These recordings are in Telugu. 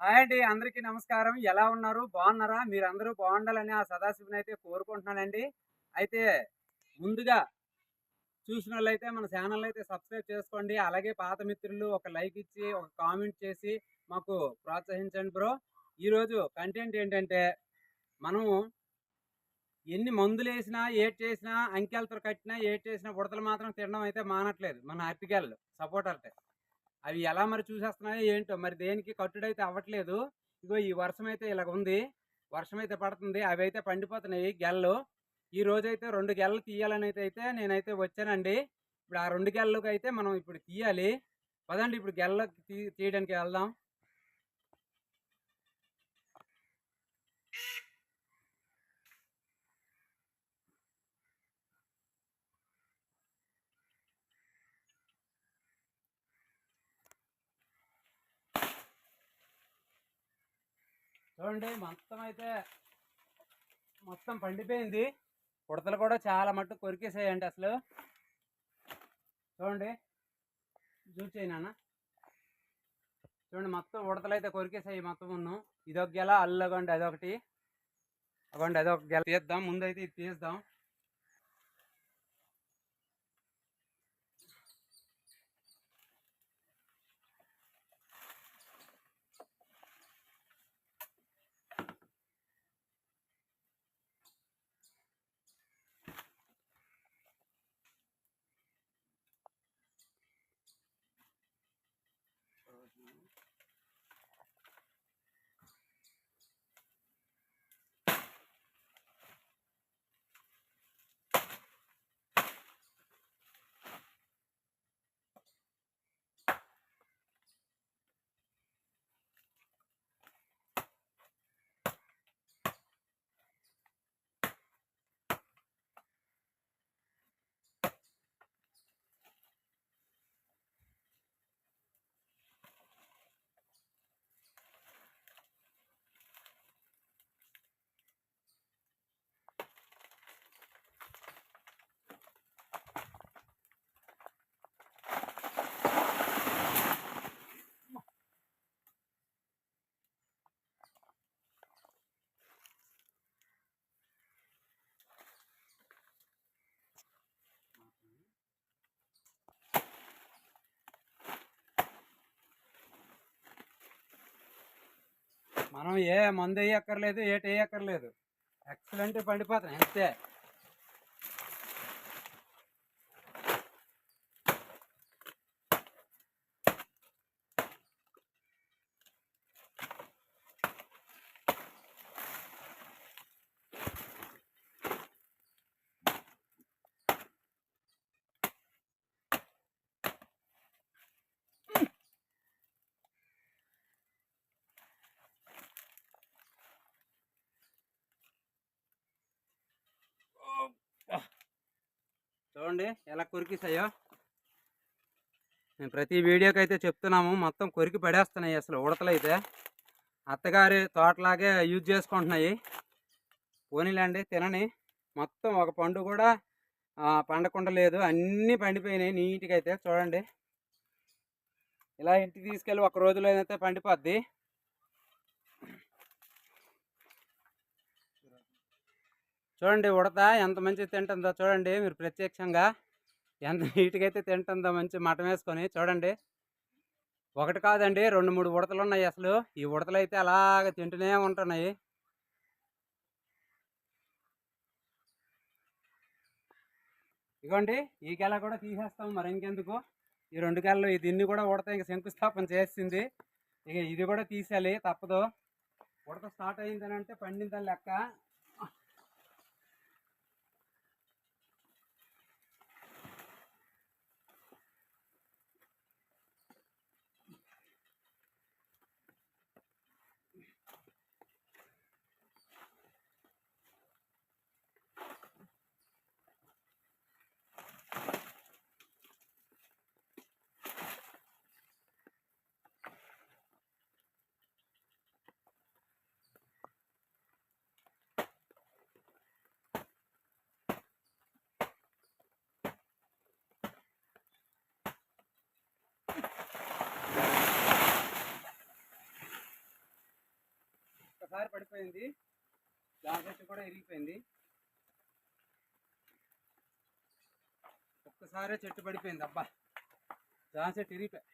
హాయ్ అండి అందరికీ నమస్కారం. ఎలా ఉన్నారు? బాగున్నారా? మీరందరూ బాగుండాలని ఆ సదాశివుని అయితే కోరుకుంటున్నానండి. అయితే ముందుగా చూసిన వాళ్ళైతే మన ఛానల్ అయితే సబ్స్క్రైబ్ చేసుకోండి. అలాగే పాత మిత్రులు ఒక లైక్ ఇచ్చి ఒక కామెంట్ చేసి మాకు ప్రోత్సహించండి బ్రో. ఈరోజు కంటెంట్ ఏంటంటే మనము ఎన్ని మందులు వేసినా ఏట్ చేసినా అంకెలతో కట్టినా ఏట్ చేసినా బుడతలు మాత్రం తినడం అయితే మానట్లేదు మన అరటికాయలు సపోర్ట్ అవి ఎలా మరి చూసేస్తున్నాయో ఏంటో? మరి దేనికి కట్టుడైతే అవ్వట్లేదు. ఇగో ఈ వర్షం అయితే ఇలాగ ఉంది. వర్షం అయితే పడుతుంది. అవి అయితే పండిపోతున్నాయి గెల్లు. ఈ రోజు అయితే రెండు గెలలు తీయాలని అయితే నేనైతే వచ్చానండి. ఇప్పుడు ఆ రెండు గెలలకు అయితే మనం ఇప్పుడు తీయాలి. పదండి ఇప్పుడు గెల్ల తీయడానికి వెళ్దాం. చూడండి మొత్తం అయితే మొత్తం పండిపోయింది. ఉడతలు కూడా చాలా మట్టు కొరికేసాయండి అసలు. చూడండి చూసేయి నాన్న. చూడండి మొత్తం ఉడతలు అయితే కొరికేసాయి మొత్తం ఉన్ను. ఇదొక గెల అల్లగండి అదొకటి. అవ్వండి అదొక గెల. తీద్దాం ముందైతే ఇది తీద్దాం. మనం ఏ మందు వేయక్కర్లేదు ఏటి వేయక్కర్లేదు. ఎక్సలెంట్ పండిపోతాయి అంతే. చూడండి ఎలా కొరికిసాయో. నేను ప్రతి వీడియోకి అయితే చెప్తున్నాము మొత్తం కొరికి పడేస్తున్నాయి అసలు ఉడతలు అయితే. అత్తగారి తోటలాగే యూజ్ చేసుకుంటున్నాయి. పోనీలేండి తినని. మొత్తం ఒక పండు కూడా పండకుండా లేదు. అన్నీ పండిపోయినాయి నీట్గా అయితే. చూడండి. ఇలా ఇంటికి తీసుకెళ్ళి ఒక రోజులో అయితే పండిపోద్ది. చూడండి ఉడత ఎంత మంచిగా తింటుందో చూడండి మీరు ప్రత్యక్షంగా ఎంత నీట్గా అయితే తింటుందో మంచి మటం వేసుకొని చూడండి. ఒకటి కాదండి రెండు మూడు ఉడతలు ఉన్నాయి అసలు. ఈ ఉడతలు అయితే అలాగ తింటూనే ఉంటున్నాయి. ఇగోండి ఈ గెల కూడా తీసేస్తాం మరి ఇంకెందుకు? ఈ రెండు గెలలు దీన్ని కూడా ఉడత ఇంక శంకుస్థాపన చేసింది. ఇక ఇది కూడా తీసేయాలి తప్పదు. ఉడత స్టార్ట్ అయిందని అంటే పండిందని లెక్క. ఒకసారి పడిపోయింది. జాకెట్ కూడా ఇరిగిపోయింది. ఒక్కసారే చెట్టు పడిపోయింది. అబ్బా దాని చెట్టు ఇరిగిపోయి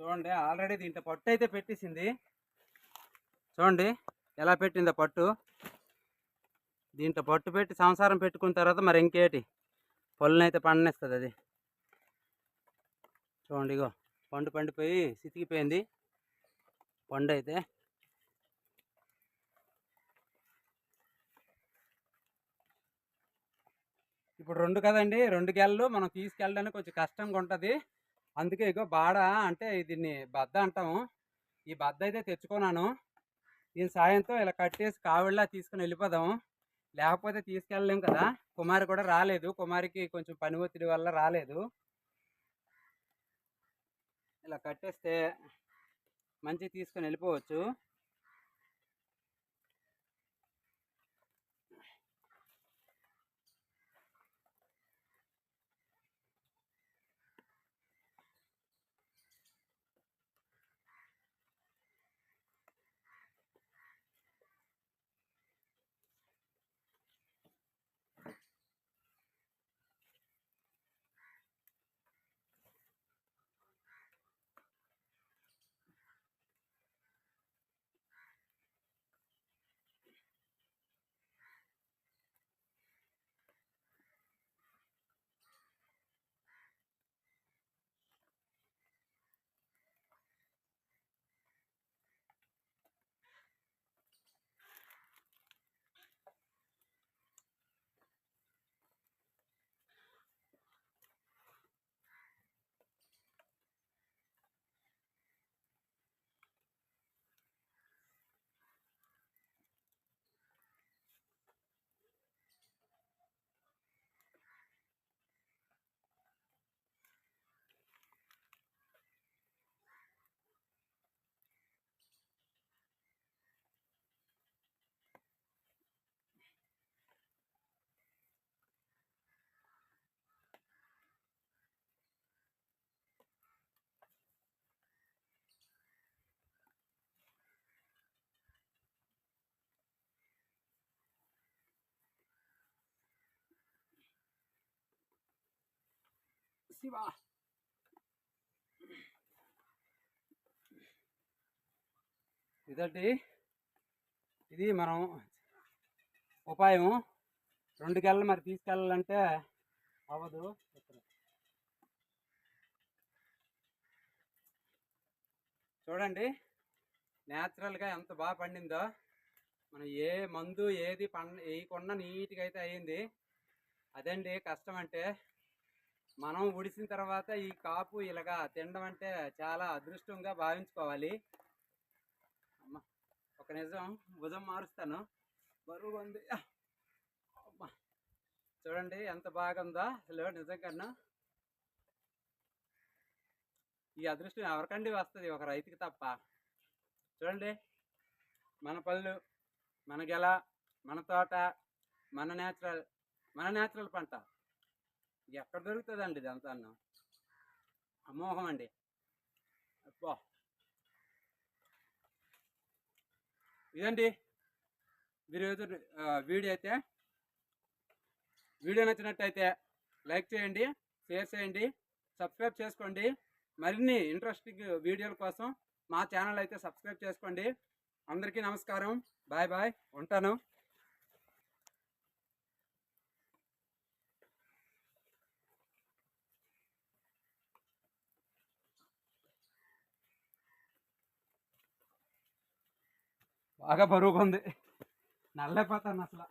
చూడండి ఆల్రెడీ దీంట్లో పట్టు అయితే పెట్టేసింది. చూడండి ఎలా పెట్టిందో పట్టు. దీంట్లో పట్టు పెట్టి సంసారం పెట్టుకున్న తర్వాత మరి ఇంకేటి? పళ్ళనైతే అయితే పండనేస్తుంది అది. చూడండి ఇగో పండు పండిపోయి సితికిపోయింది. పండు అయితే. ఇప్పుడు రెండు కదండి రెండు గెలలు మనం తీసుకెళ్ళడానికి కొంచెం కష్టంగా ఉంటుంది. అందుకే ఇగో బాడ అంటే దీన్ని బద్ద అంటాము. ఈ బద్ద అయితే తెచ్చుకున్నాను. దీని సాయంతో ఇలా కట్టేసి కావిళ్ళ తీసుకుని వెళ్ళిపోదాము లేకపోతే తీసుకెళ్ళలేం కదా. కుమారి కూడా రాలేదు. కుమారికి కొంచెం పని ఒత్తిడి వల్ల రాలేదు. ఇలా కట్టేస్తే మంచి తీసుకొని వెళ్ళిపోవచ్చు. శివ ఇదండి ఇది మనం ఉపాయం. రెండు గెలలు మరి తీసుకెళ్ళాలంటే అవ్వదు. చూడండి. న్యాచురల్గా ఎంత బాగా పండిందో. మనం ఏ మందు ఏది పండ వేయకుండా నీట్గా అయితే అయ్యింది అదండి కష్టం అంటే మనం ఉడిసిన తర్వాత ఈ కాపు ఇలాగా తినడం అంటే చాలా అదృష్టంగా భావించుకోవాలి. అమ్మ ఒక నిజం భుజం మారుస్తాను. బరువు ఉంది. అమ్మ చూడండి ఎంత బాగుందో. అసలు నిజంగా ఈ అదృష్టం ఎవరికండి వస్తుంది? ఒక రైతుకి తప్ప. చూడండి మన పళ్ళు మన గెల మన తోట మన నేచురల్ మన నేచురల్ పంట. ఎక్కడ దొరుకుతుందండి ఇదంతా అమోహం అండి. అబ్బా. ఇదండి. మీరు వీడియో అయితే వీడియో నచ్చినట్టయితే లైక్ చేయండి షేర్ చేయండి సబ్స్క్రైబ్ చేసుకోండి. మరిన్ని ఇంట్రెస్టింగ్ వీడియోల కోసం మా ఛానల్ అయితే సబ్స్క్రైబ్ చేసుకోండి. అందరికీ నమస్కారం. Bye bye. ఉంటాను. బాగా బరువుగా ఉంది. నల్లైపోతాను అసలు.